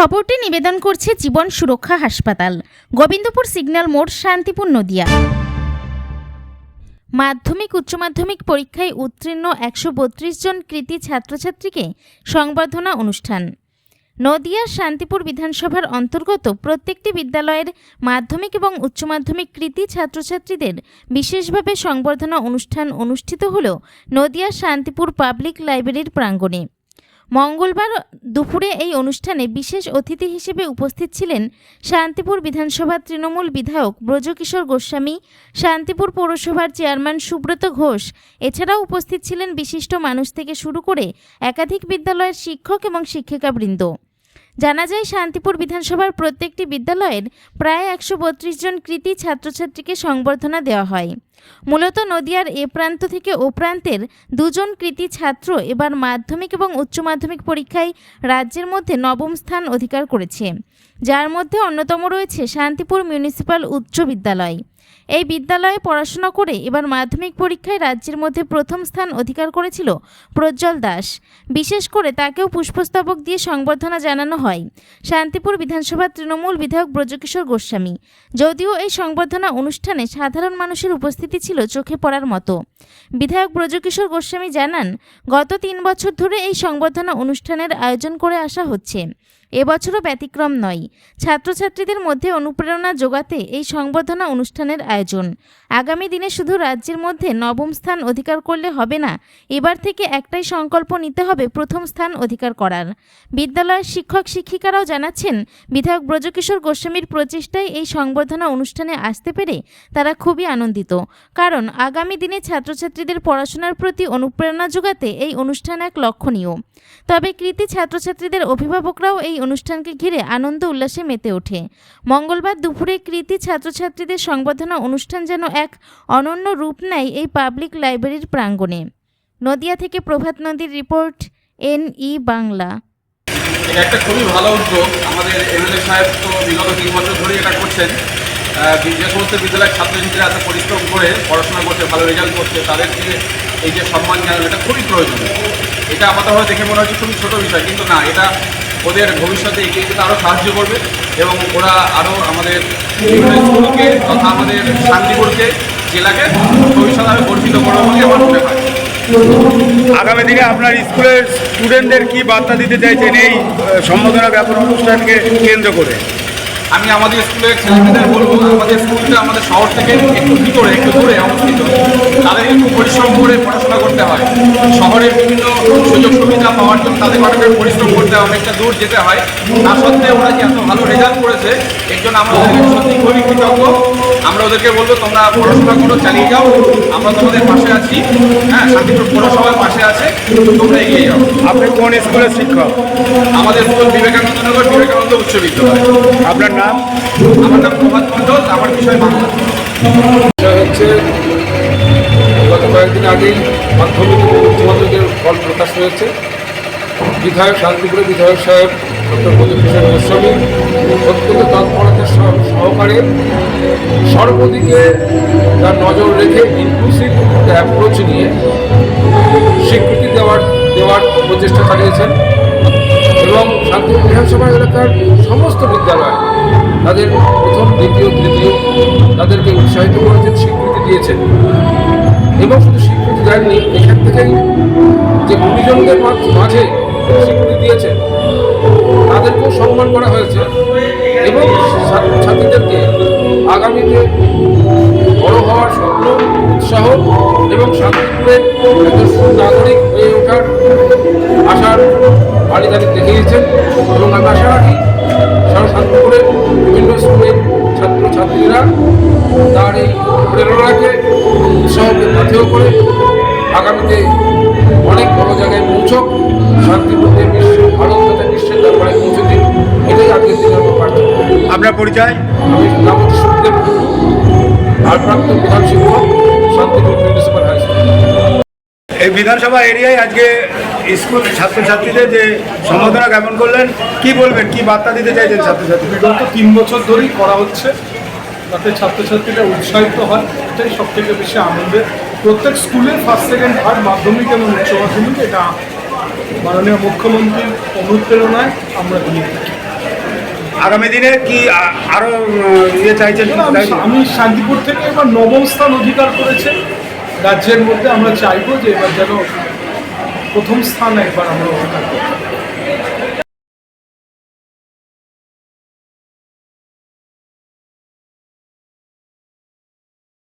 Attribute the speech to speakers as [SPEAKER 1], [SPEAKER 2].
[SPEAKER 1] খবরটি নিবেদন করছে জীবন সুরক্ষা হাসপাতাল গোবিন্দপুর সিগন্যাল মোড় শান্তিপুর নদিয়া মাধ্যমিক উচ্চ মাধ্যমিক পরীক্ষায় উত্তীর্ণ একশো জন কৃতি ছাত্রছাত্রীকে সংবর্ধনা অনুষ্ঠান নদিয়া শান্তিপুর বিধানসভার অন্তর্গত প্রত্যেকটি বিদ্যালয়ের মাধ্যমিক এবং উচ্চ মাধ্যমিক কৃতি ছাত্রছাত্রীদের বিশেষভাবে সংবর্ধনা অনুষ্ঠান অনুষ্ঠিত হল নদিয়া শান্তিপুর পাবলিক লাইব্রেরির প্রাঙ্গণে মঙ্গলবার দুপুরে এই অনুষ্ঠানে বিশেষ অতিথি হিসেবে উপস্থিত ছিলেন শান্তিপুর বিধানসভা তৃণমূল বিধায়ক ব্রজকিশোর গোস্বামী শান্তিপুর পৌরসভার চেয়ারম্যান সুব্রত ঘোষ এছাড়াও উপস্থিত ছিলেন বিশিষ্ট মানুষ থেকে শুরু করে একাধিক বিদ্যালয়ের শিক্ষক এবং শিক্ষিকাবৃন্দ জানা যায় শান্তিপুর বিধানসভার প্রত্যেকটি বিদ্যালয়ের প্রায় একশো জন কৃতি ছাত্রছাত্রীকে সংবর্ধনা দেওয়া হয় মূলত নদিয়ার এ প্রান্ত থেকে ও প্রান্তের দুজন কৃতি ছাত্র এবার মাধ্যমিক এবং উচ্চ মাধ্যমিক পরীক্ষায় রাজ্যের মধ্যে নবম স্থান অধিকার করেছে যার মধ্যে অন্যতম রয়েছে শান্তিপুর মিউনিসিপ্যাল উচ্চ বিদ্যালয় এই বিদ্যালয়ে পড়াশোনা করে এবার মাধ্যমিক পরীক্ষায় রাজ্যের মধ্যে প্রথম স্থান অধিকার করেছিল প্রজ্জ্বল দাস বিশেষ করে তাকেও পুষ্পস্তবক দিয়ে সংবর্ধনা জানানো হয় শান্তিপুর বিধানসভা তৃণমূল বিধায়ক ব্রজকিশোর গোস্বামী যদিও এই সংবর্ধনা অনুষ্ঠানে সাধারণ মানুষের উপস্থিত পরিস্থিতি ছিল চোখে পড়ার মতো বিধায়ক ব্রজকিশোর গোস্বামী জানান গত তিন বছর ধরে এই সংবর্ধনা অনুষ্ঠানের আয়োজন করে আসা হচ্ছে এবছরও ব্যতিক্রম নয় ছাত্রছাত্রীদের মধ্যে অনুপ্রেরণা যোগাতে এই সংবর্ধনা অনুষ্ঠানের আয়োজন আগামী দিনে শুধু রাজ্যের মধ্যে নবম স্থান অধিকার করলে হবে না এবার থেকে একটাই সংকল্প নিতে হবে প্রথম স্থান অধিকার করার বিদ্যালয়ের শিক্ষক শিক্ষিকারাও জানাচ্ছেন বিধায়ক ব্রজকিশোর গোস্বামীর প্রচেষ্টায় এই সংবর্ধনা অনুষ্ঠানে আসতে পেরে তারা খুবই আনন্দিত কারণ আগামী দিনে ছাত্রছাত্রীদের পড়াশোনার প্রতি অনুপ্রেরণা যোগাতে এই অনুষ্ঠান এক লক্ষণীয় তবে কৃতি ছাত্রছাত্রীদের অভিভাবকরাও এই অনুষ্ঠানকে ঘিরে আনন্দ উল্লাসে মেতে ওঠে মঙ্গলবার দুপুরে কৃতি ছাত্রছাত্রীদের সংবর্ধনা অনুষ্ঠান যেন এক অনন্য রূপ নেয় এই পাবলিক লাইব্রেরির প্রাঙ্গণে নদিয়া থেকে প্রভাত নদীর রিপোর্ট এন ই বাংলা একটা খুবই ভালো উদ্যোগ আমাদের এমএলএ সাহেব তো বিগত তিন বছর ধরে এটা করছেন যে সমস্ত বিদ্যালয়ের ছাত্রছাত্রীরা এত পরিশ্রম করে পড়াশোনা করছে ভালো রেজাল্ট করছে তাদেরকে এই যে সম্মান জানানো এটা খুবই প্রয়োজন এটা আমাদের হয়তো দেখে মনে হচ্ছে খুবই ছোটো বিষয় কিন্তু না এটা ওদের ভবিষ্যতে এগিয়ে যেতে আরও সাহায্য করবে এবং ওরা আরও আমাদের স্কুলকে তথা আমাদের শান্তিপুরকে জেলাকে ভবিষ্যতে গর্বিত করবে বলে আমার মনে হয় আগামী দিনে আপনার স্কুলের স্টুডেন্টদের কি বার্তা দিতে চাইছেন এই সম্বোধনা ব্যাপার অনুষ্ঠানকে কেন্দ্র করে আমি আমাদের স্কুলের ছেলেমেয়েদের বলবো আমাদের স্কুলটা আমাদের শহর থেকে একটু ভিতরে একটু দূরে অবস্থিত তাদের একটু পরিশ্রম করে পড়াশোনা করতে হয় শহরের বিভিন্ন সুযোগ সুবিধা পাওয়ার জন্য তাদের অনেকটা পরিশ্রম করতে হয় অনেকটা দূর যেতে হয় তা সত্ত্বেও ওরা যে এত অভিযান করেছে এর জন্য আমরা সত্যি খুবই কৃতজ্ঞ আমরা ওদেরকে বলবো তোমরা পড়াশোনা করো চালিয়ে যাও আমরা তোমাদের পাশে আছি হ্যাঁ শান্তিপুর পৌরসভার পাশে আছে তোমরা এগিয়ে যাও আপনি কোন স্কুলের শিক্ষক আমাদের স্কুল বিবেকানন্দ নগর বিবেকানন্দ উচ্চ বিদ্যালয় আপনার নাম আমার নাম প্রভাত মন্ডল আমার বিষয় বাংলা হচ্ছে গত কয়েকদিন আগেই মাধ্যমিক এবং উচ্চ মাধ্যমিকের ফল প্রকাশ
[SPEAKER 2] হয়েছে বিধায়ক শান্তিপুরের বিধায়ক সাহেব ডক্টর প্রদীপ কিশোর গোস্বামী করে সর্বদিকে তার নজর রেখে ইনক্লুসিভ অ্যাপ্রোচ নিয়ে স্বীকৃতি দেওয়ার দেওয়ার প্রচেষ্টা চালিয়েছেন এবং শান্তি বিধানসভা এলাকার সমস্ত বিদ্যালয় তাদের প্রথম দ্বিতীয় তৃতীয় তাদেরকে উৎসাহিত করেছেন স্বীকৃতি দিয়েছেন এবং শুধু স্বীকৃতি দেননি এখান থেকেই যে গুরুজনদের মাঝে স্বীকৃতি সম্মান করা হয়েছে এবং ছাত্রীদেরকে আগামীতে বড় হওয়ার স্বপ্ন উৎসাহ এবং শান্তিপুরে একজন নাগরিক হয়ে ওঠার আশার বাড়িদারি দেখিয়েছেন এবং আমি আশা রাখি সারা শান্তিপুরের বিভিন্ন স্কুলের ছাত্রছাত্রীরা তার এই প্রেরণাকে উৎসাহকে পাথেয় করে আগামীতে অনেক বড় জায়গায় পৌঁছক শান্তিপূর্ণে বিশ্ব ভারত আপনার পরিচয় এই বিধানসভা এরিয়ায় আজকে স্কুল ছাত্রছাত্রীদের যে সম্বোধনা জ্ঞাপন করলেন কি বলবেন কি বার্তা দিতে চাইছেন ছাত্রছাত্রী
[SPEAKER 3] বিগত তিন বছর ধরেই করা হচ্ছে তাতে ছাত্রছাত্রীরা উৎসাহিত হয় এটাই সবথেকে বেশি আনন্দের প্রত্যেক স্কুলের ফার্স্ট সেকেন্ড থার্ড মাধ্যমিক এবং উচ্চ মাধ্যমিক এটা মাননীয় মুখ্যমন্ত্রীর অনুপ্রেরণায় আমরা দিয়ে
[SPEAKER 2] আগামী দিনে কি আরো ইয়ে চাইছেন
[SPEAKER 3] আমি শান্তিপুর থেকে এবার নবম স্থান অধিকার করেছে রাজ্যের মধ্যে আমরা চাইবো যে এবার যেন প্রথম স্থান একবার আমরা অধিকার করতে